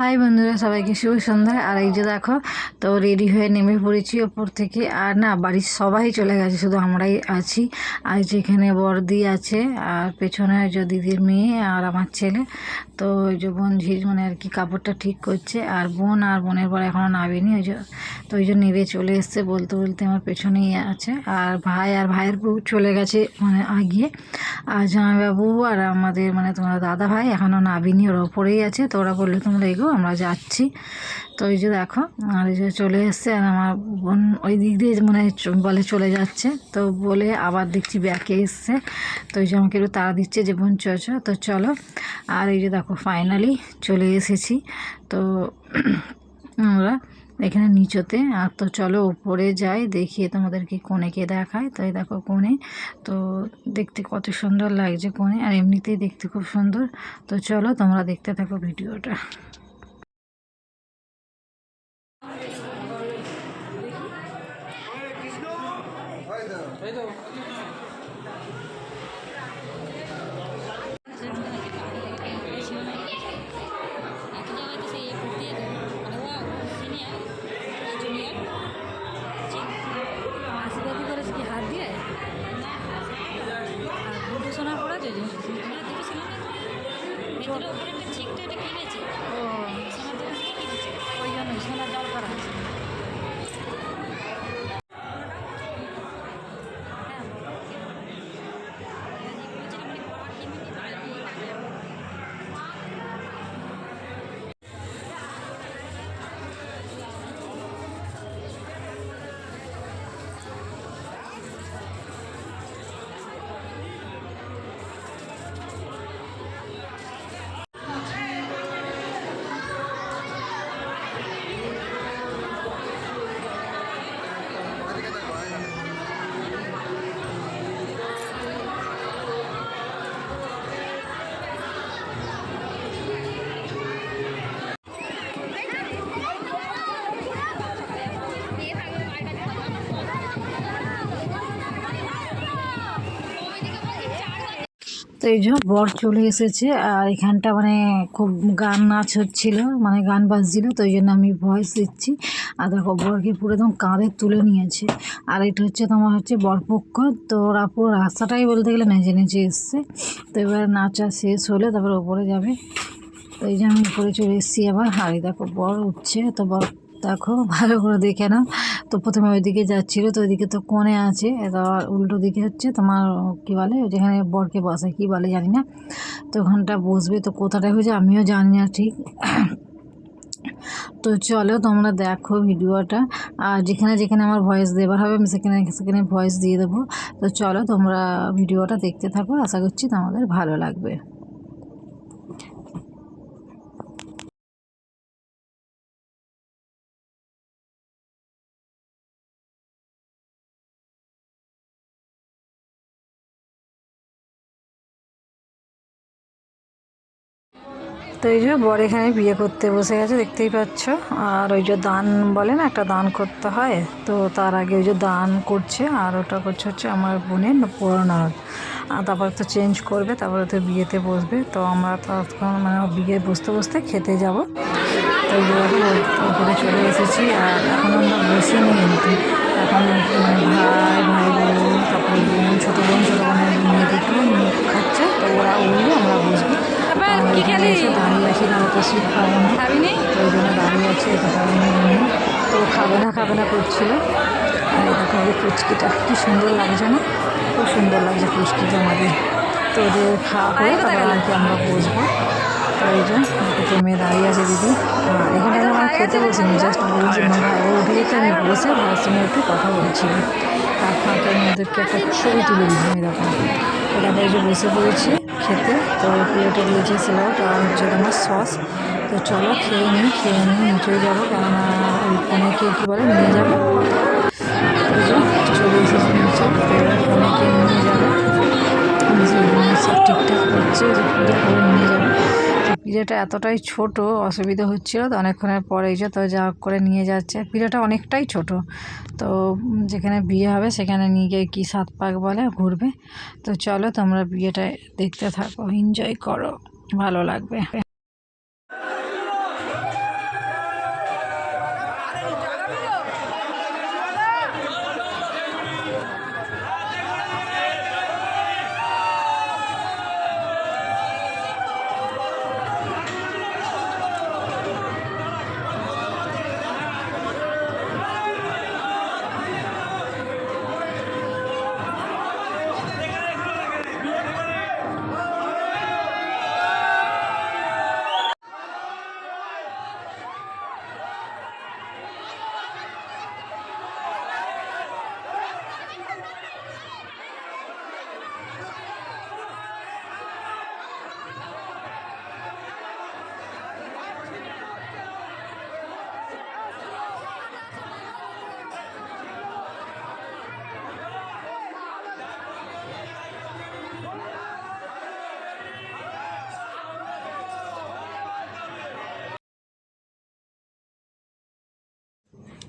High বন্ধুরা, সবাইকে শুভ সন্ধ্যা। আর এই যে দেখো, তো রেডি হয়ে নেমে পড়েছি ওপর থেকে। আর না, বাড়ির সবাই চলে গেছে, শুধু আমরাই আছি। আর যেখানে বর্দি আছে, আর পেছনে যে দিদির মেয়ে আর আমার ছেলে, তো ওই যে বোন ঝিজ মানে আর কি কাপড়টা ঠিক করছে। আর বোন আর বোনের পর এখনও নামেনি, ওই যে, তো ওই যে নেবে চলে এসছে বলতে বলতে আমার পেছনেই আছে। আর ভাই, আর ভাইয়ের বউ চলে গেছে মানে আগিয়ে। আর জামাইবাবু আর আমাদের মানে তোমার দাদা ভাই এখনও নাবিনি, ওরা ওপরেই আছে, তো ওরা বলল, তোমরা এগো, আমরা যাচ্ছি। তো ওই যে দেখো, আর এই যে চলে এসছে, আর আমার বোন ওই দিক দিয়ে মানে বলে চলে যাচ্ছে, তো বলে আবার দেখছি ব্যাকে এসছে। তো ওই যে আমাকে একটু তাড়া দিচ্ছে যে, বোন, চ চ। তো চলো, আর এই যে দেখো ফাইনালি চলে এসেছি। তো আমরা এখানে নিচতে। আর তো চলো উপরে যাই দেখিয়ে তোমাদেরকে কোণেকে দেখায়। তাই দেখো কোণে। তো দেখতে কত সুন্দর লাগছে কোণে, আর এমনিতেই দেখতে খুব সুন্দর। তো চলো তোমরা দেখতে থাকো ভিডিওটা। এই যে বর চলে এসেছে, আর এখানটা মানে খুব গান নাচ হচ্ছিল মানে গান বাজছিল, তো ওই জন্য আমি ভয়েস দিচ্ছি। আর দেখো, বরকে পুরো একদম কাঁধে তুলে নিয়েছে। আর এটা হচ্ছে তোমার হচ্ছে বরপক্ষ তো ওরা পুরো রাস্তাটাই বলতে গেলে নেচে নেচে এসছে। তো এবার নাচা শেষ হলে তারপর ওপরে যাবে। তো এই যে আমি উপরে চলে এসেছি আবার, আর এই দেখো, বর উঠছে, তো বর দেখো, ভালো করে দেখে নাও। তো প্রথমে ওইদিকে যাচ্ছিল, তো ওইদিকে তো কোণে আছে। এবার উল্টো দিকে হচ্ছে তোমার, কী বলে, যেখানে বরকে বসে, কী বলে জানি না। তো ওখানটা বসবে, তো কোথাটা হয়েছে আমিও জানি না ঠিক। তো চলো তোমরা দেখো ভিডিওটা। আর যেখানে যেখানে আমার ভয়েস দেবার হবে, আমি সেখানে সেখানে ভয়েস দিয়ে দেবো। তো চলো তোমরা ভিডিওটা দেখতে থাকো, আশা করছি তোমাদের ভালো লাগবে। তো এই যে বর এখানে বিয়ে করতে বসে গেছে, দেখতেই পাচ্ছ। আর ওই যে দান বলে না, একটা দান করতে হয়। তো তার আগে ওই যে দান করছে, আর ওটা করছে হচ্ছে আমার বোনের পুরোনার। আর তারপর তো চেঞ্জ করবে, তারপরে তো বিয়েতে বসবে। তো আমরা তখন মানে বিয়ে বসতে বসতে খেতে যাব। তো ওপরে চলে এসেছি, আর এখন আমরা বসিনি কিন্তু এখন মানে ভাই ভাই খাবে না খাবে না করছিল আর এই দেখো এই ফুচকিটা কি সুন্দর লাগছে না খুব সুন্দর লাগছে ফুচকিটা আমাদের। তো ওদের খাওয়া করে তারপর আর কি আমরা বসবো। তো এই যে দুটো মেয়ে দাঁড়িয়ে আছে দিদি। আর এখানে যখন আমি খেতে বসিনি জাস্ট বলছি ভাই ও উঠে যেতে আমি বসে ভাইয়ের সঙ্গে একটু কথা বলছিলাম তার ফাঁকে আমি ওদেরকে একটা ছবি তুলে দিলাম এরকম। এটা যে বসে পড়েছি খেতে। তো প্লেটে দিয়েছে স্যালাড আর হচ্ছে তোমার সস তো চলো খেয়ে নিই খেয়ে নিই নিচে যাব, কেননা ওই ফোনেকে কী বলে, নিয়ে যাবে। চলে এসেছি নিচে ফোনেকে নিয়ে যাবে। সব ঠিকঠাক করছে, যে পূজা করে নিয়ে যাবে। পিড়েটা এতটাই ছোট, অসুবিধা হচ্ছিল তো অনেকক্ষণের পরে যে তো যা করে নিয়ে যাচ্ছে। পিড়েটা অনেকটাই ছোট, তো যেখানে বিয়ে হবে সেখানে নিয়ে গিয়ে কী সাত পাক বলে ঘুরবে। তো চলো তোমরা বিয়েটা দেখতে থাকো এনজয় করো, ভালো লাগবে।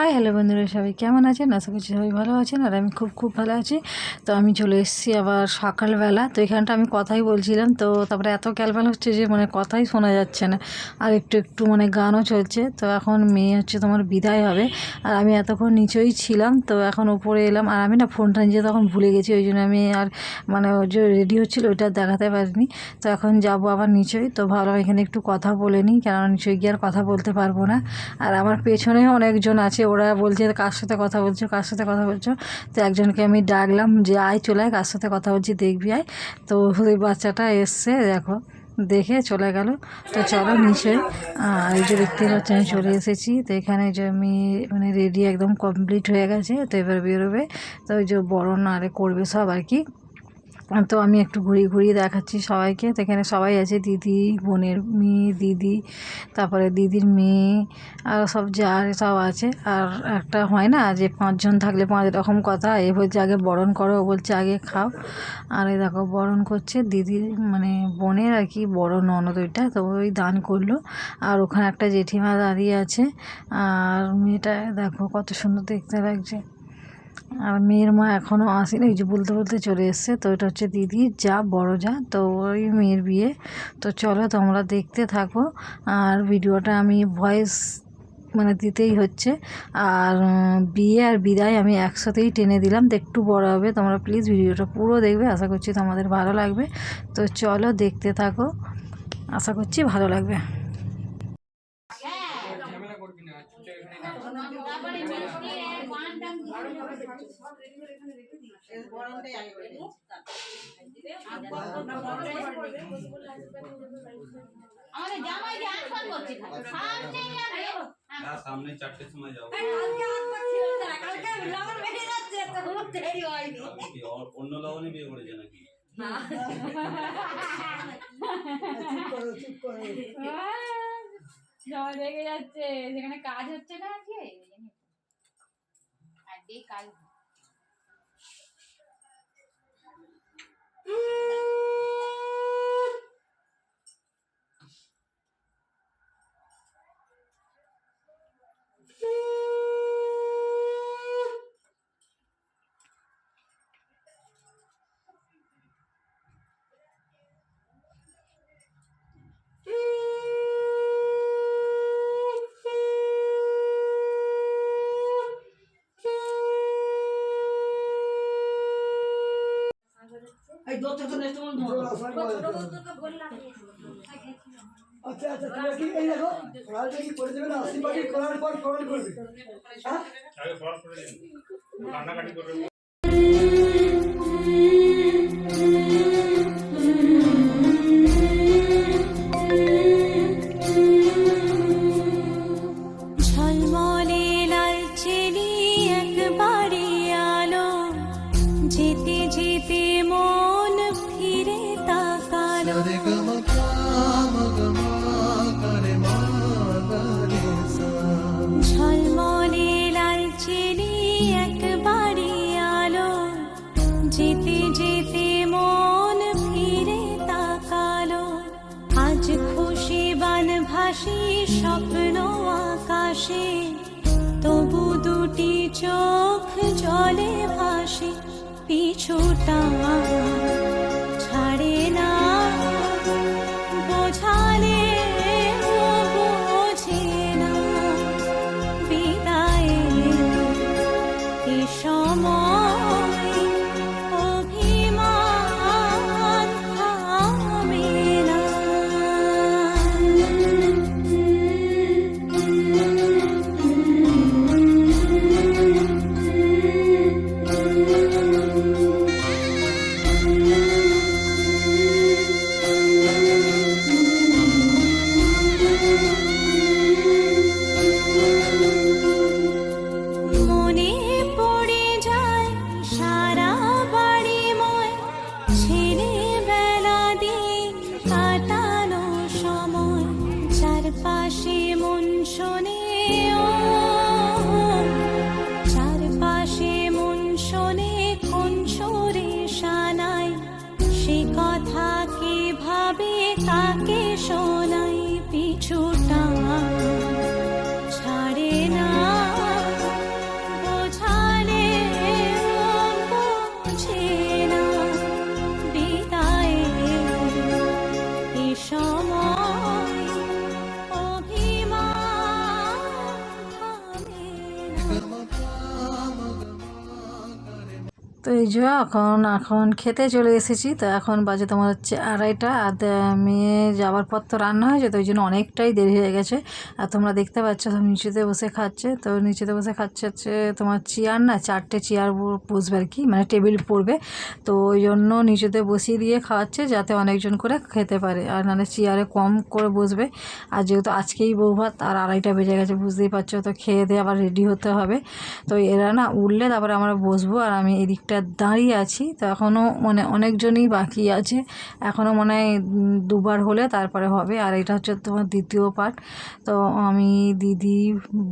হাই, হ্যালো বন্ধুরা, সবাই কেমন আছেন? আশা করছি সবাই ভালো আছেন আর আমি খুব খুব ভালো আছি। তো আমি চলে এসেছি আবার সকালবেলা। তো এখানটা আমি কথাই বলছিলাম। তো তারপরে এত ক্যালবেলা হচ্ছে যে মানে কথাই শোনা যাচ্ছে না। আর একটু একটু মানে গানও চলছে। তো এখন মেয়ে হচ্ছে তোমার বিদায় হবে। আর আমি এতক্ষণ নিচেই ছিলাম। তো এখন উপরে এলাম। আর আমি না ফোনটা নিজে তখন ভুলে গেছি। ওই জন্য আমি আর মানে যে রেডি হচ্ছিল, ওইটা দেখাতে পারিনি। তো এখন যাব আবার নিচেই। তো ভালো এখানে একটু কথা বলে নিই। কেননা নিচে গিয়ে আর কথা বলতে পারব না। আর আমার পেছনে অনেকজন আছে। ওরা বলছে কার সাথে কথা বলছো? কার সাথে কথা বলছো? তো একজনকে আমি ডাকলাম যে, আয়, চলে আয়, কার সাথে কথা বলছি দেখবি, আয়। তো ওই বাচ্চাটা এসছে, দেখো, দেখে চলে গেল। তো চলো নিচে এই যে দেখতে পাচ্ছি, আমি চলে এসেছি। তো এখানে যে আমি মানে রেডি একদম কমপ্লিট হয়ে গেছে, তো এবার বেরোবে। তো ওই যে বরণ আরে করবে সব আর কি। তো আমি একটু ঘুরিয়ে ঘুরিয়ে দেখাচ্ছি সবাইকে। তো এখানে সবাই আছে, দিদি, বোনের মেয়ে, দিদি, তারপরে দিদির মেয়ে, আর সব যা সব আছে। আর একটা হয় না যে পাঁচজন থাকলে পাঁচ রকম কথা, এ বলছে আগে বরণ করো, ও বলছে আগে খাও। আর এই দেখো বরণ করছে দিদির মানে বোনের আর কি, বড় ননদ ওইটা, তো ওই দান করল। আর ওখানে একটা জেঠিমা দাঁড়িয়ে আছে। আর মেয়েটা দেখো কত সুন্দর দেখতে লাগছে। আর মেয়ের মা এখনও আসেনি ওই যে বলতে বলতে চলে এসছে। তো এটা হচ্ছে দিদি, যা বড় যা, তো ওই মেয়ের বিয়ে। তো চলো তোমরা দেখতে থাকো। আর ভিডিওটা আমি ভয়েস মানে দিতেই হচ্ছে। আর বিয়ে আর বিদায় আমি একসাথেই টেনে দিলাম, তো একটু বড় হবে। তোমরা প্লিজ ভিডিওটা পুরো দেখবে, আশা করছি তোমাদের ভালো লাগবে। তো চলো দেখতে থাকো। আশা করছি ভালো লাগবে। আমাদের জামাই যে আনফান করছে। সামনে যাবে না সামনে চারটের সময় যাব। অন্য লবণে বিয়ে করেছে নাকি? জামাই রেগে যাচ্ছে সেখানে কাজ হচ্ছে না আজকে আজকে কাজ এই দোতে আচ্ছা আচ্ছা তোমরা কি এই দেখো রাজটা কি করে দেবে না? আশীর্বাদ করার পর কমেন্ট করবে। হ্যাঁ? ঝলমলে স্বপ্ন আকাশে তবু দুটি চোখ জলে ভাসে পিছুটা সময় এই যে এখন এখন খেতে চলে এসেছি। তো এখন বাজে তোমার হচ্ছে আড়াইটা। আর মেয়ে যাওয়ার পর তো রান্না হয়েছে, তো ওই জন্য অনেকটাই দেরি হয়ে গেছে। আর তোমরা দেখতে পাচ্ছ, সব নিচেতে বসে খাচ্ছে। তো নিচেতে বসে খাচ্ছে হচ্ছে তোমার চেয়ার না, চারটে চেয়ার বসবে আর কি মানে টেবিল পড়বে। তো ওই জন্য নিচেতে বসিয়ে দিয়ে খাওয়াচ্ছে, যাতে অনেকজন করে খেতে পারে। আর নাহলে চেয়ারে কম করে বসবে। আর যেহেতু আজকেই বউ ভাত আর আড়াইটা বেজে গেছে, বুঝতেই পারছ। তো খেয়ে দিয়ে আবার রেডি হতে হবে। তো এরা না উঠলে তারপরে আমরা বসবো। আর আমি এদিকটা দাঁড়িয়ে আছি। তো এখনও মানে অনেকজনই বাকি আছে। এখনও মনে হয় দুবার হলে তারপরে হবে। আর এটা হচ্ছে তোমার দ্বিতীয় পার্ট। তো আমি, দিদি,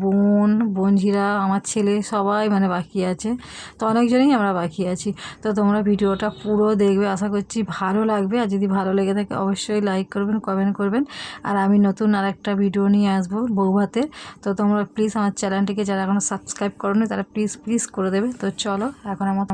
বোন, বোনঝিরা, আমার ছেলে সবাই মানে বাকি আছে। তো অনেকজনই আমরা বাকি আছি। তো তোমরা ভিডিওটা পুরো দেখবে। আশা করছি ভালো লাগবে। আর যদি ভালো লেগে থাকে অবশ্যই লাইক করবেন, কমেন্ট করবেন। আর আমি নতুন আর একটা ভিডিও নিয়ে আসব বৌভাতের। তো তোমরা প্লিজ আমার চ্যানেলটিকে যারা এখনও সাবস্ক্রাইব করোনি, তারা প্লিজ প্লিজ করে দেবে। তো চলো, এখন আমার